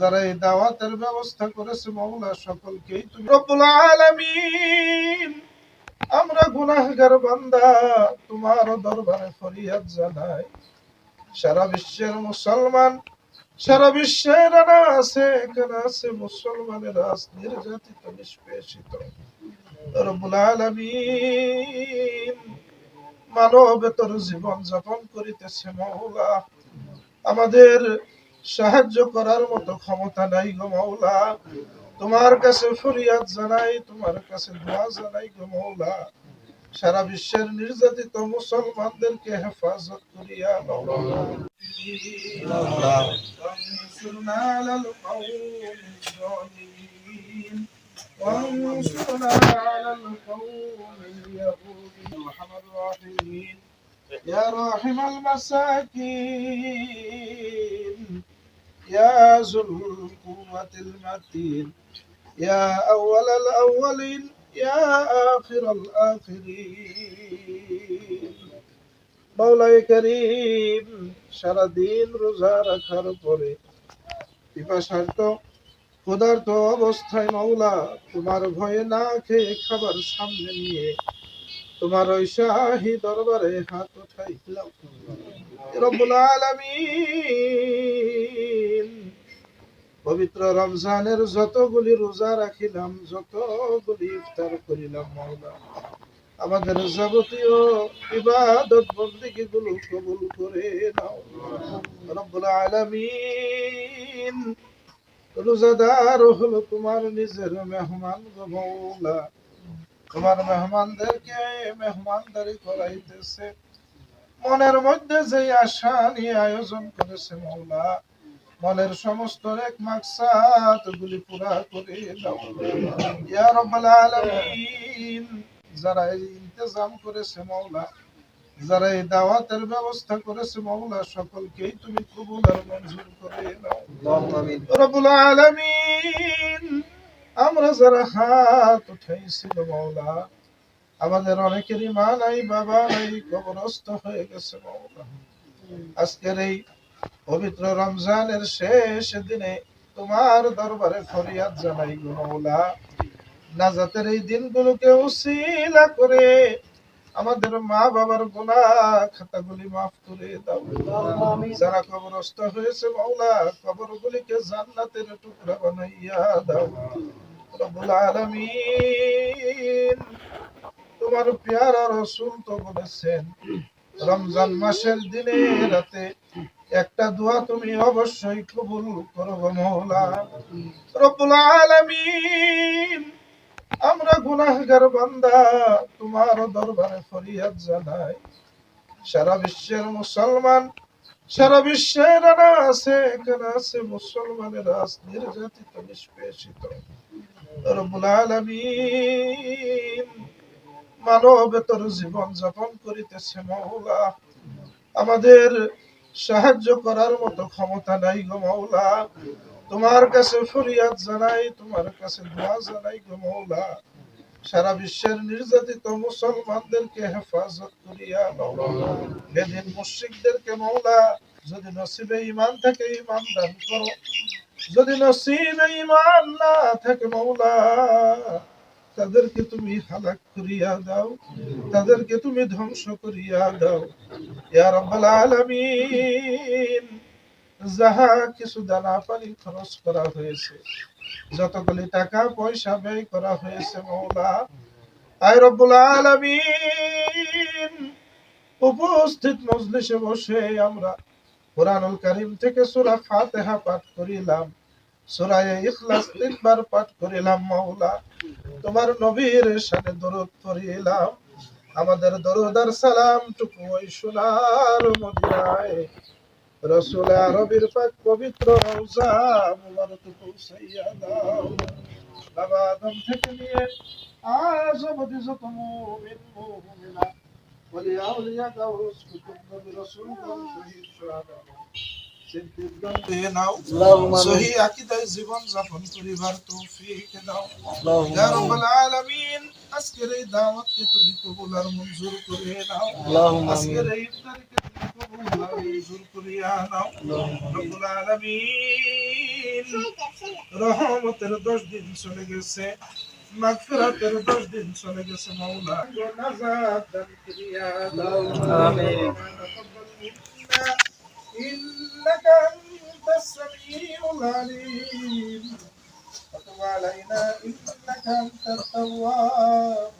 যারা এই দাওয়াতের ব্যবস্থা করেছে মৌলা সকলকেই তুমি আলামিন। আমরা গুনাহগার বান্দা, তোমার দরবারে ফরিয়াদ জানাই। সারা বিশ্বের মুসলমান, সারা বিশ্বের আছে এখানে আছে মুসলমানের আজ নির্যাতিত নিষ্পেষিত? রব্বুল আলামিন মানবেতর জীবন যাপন করিতেছে মৌলা আমাদের সাহায্য করার মতো ক্ষমতা নাই গো মৌলা তোমার কাছে ফরিয়াদ জানাই তোমার কাছে দোয়া জানাই গো মৌলা সারা বিশ্বের নির্যাতিত মুসলমানদেরকে হেফাজত করিয়া মৌলা وانصرنا على القوم الظالمين وانصرنا على القوم اليهود ارحم الراحمين يا راحم المساكين يا ذو القوة المتين يا أول الأولين يا آخر الآخرين মৌলাই করিম সারাদিন রোজা রাখার পরে পিপাসার্থ ক্ষুধার্ত অবস্থায় মাওলা তোমার ভয়ে না খেয়ে খাবার সামনে নিয়ে তোমার ওই শাহী দরবারে হাত উঠাইলাম রব্বুল আলামিন পবিত্র রমজানের যতগুলি রোজা রাখিলাম, যতগুলি ইফতার করিলাম মাওলা আমাদের যাবতীয় ইবাদত বন্দিগি গুলো কবুল করে নাও। আলামিন রোজাদার হলো তোমার নিজের মেহমান গো মৌলা। তোমার মেহমানদেরকে মেহমানদারি করাইতেছে। মনের মধ্যে যে আশা নিয়ে আয়োজন করেছে মৌলা মনের সমস্ত এক মাকসাদ গুলি পুরা করে দাও। ইয়া রব্বাল আলামিন যারা এই ইন্তজাম করেছে মৌলা যারা এই দাওয়াতের ব্যবস্থা করেছে মৌলা সকলকেই তুমি কবুল আর মঞ্জুর করে নাও রব্বুল আলামিন আমরা যারা হাত উঠাইছিল মৌলা আমাদের অনেকেরই মা নাই বাবা নাই কবরস্থ হয়ে গেছে মৌলা আজকের এই পবিত্র রমজানের শেষ দিনে তোমার দরবারে ফরিয়াদ জানাই গো নাজাতের এই দিনগুলোকে উসিলা করে আমাদের মা বাবার গোনা খাতাগুলি মাফ করে দাও। যারা কবরস্থ হয়েছে মাওলা কবরগুলিকে জান্নাতের টুকরা বানাইয়া দাও। রব্বুল আলামিন তোমার পেয়ারা রসুল তো বলেছেন, রমজান মাসের দিনে রাতে একটা দোয়া তুমি অবশ্যই কবুল করো গো মৌলা। রব্বুল আলামিন, আমরা গুনাহগার বান্দা, তোমার দরবারে ফরিয়াদ জানাই। সারা বিশ্বের মুসলমান, সারা বিশ্বের আছে এখানে আছে মুসলমানের আজ নির্যাতিত, নিষ্পেষিত। রব্বুল আলামিন, মানবেতর জীবন যাপন করিতেছে মৌলা। আমাদের সাহায্য করার মতো ক্ষমতা নাই গো মৌলা তোমার কাছে ফরিয়াদ জানাই, তোমার কাছে দোয়া জানাই গো মৌলা সারা বিশ্বের নির্যাতিত মুসলমানদেরকে হেফাজত করিয়া বেদিন মুশরিকদেরকে মৌলা যদি নসিবে ইমান থাকে ইমান দান করো। যদি নসিবে ইমান না থাকে মৌলা তাদেরকে তুমি হালাক করিয়া দাও, তাদেরকে তুমি ধ্বংস করিয়া দাও। ইয়া আলামিন, যাহা কিছু দানা পানি খরচ করা হয়েছে, যতগুলি টাকা পয়সা ব্যয় করা হয়েছে মৌলা, আয় রব্বুল আলামিন, উপস্থিত মজলিসে বসে আমরা কোরআনুল কারীম থেকে সূরা ফাতিহা পাঠ করিলাম। সূরা ইখলাস তিনবার পাঠ করিলাম মাওলা। তোমার নবীর সাথে দরুদ পড়িলাম। আমাদের দরুদ সালাম টুকু ওই সোনার মদিনায়। রসুল আরবির পাক পবিত্র রওজা মুবারক পৌঁছাইয়া দাও। বাবা আদম থেকে নিয়ে আজ অবধি যত মুমিন মুমিনা। ওলিয়া উলিয়া গাউস কুতুব নবী, রাসূল শহীদ সুহাদা জীবন যাপন করিবার তৌফিক দাও। ইয়া রাব্বাল আলামিন আজকের এই দাওয়াতকে তুমি কবুল আর মঞ্জুর করে নাও। আজকের এই ইফতারিকে তুমি কবুল আর মঞ্জুর করিয়া নাও। রব্বুল আলামিন রহমতের দশ দিন চলে গেছে মাগফিরাতের দশ দিন চলে গেছে মাওলা নাজাত দান করিয়া দাও আমিন। إنك أنت السميع العليم. وتب علينا إنك أنت التواب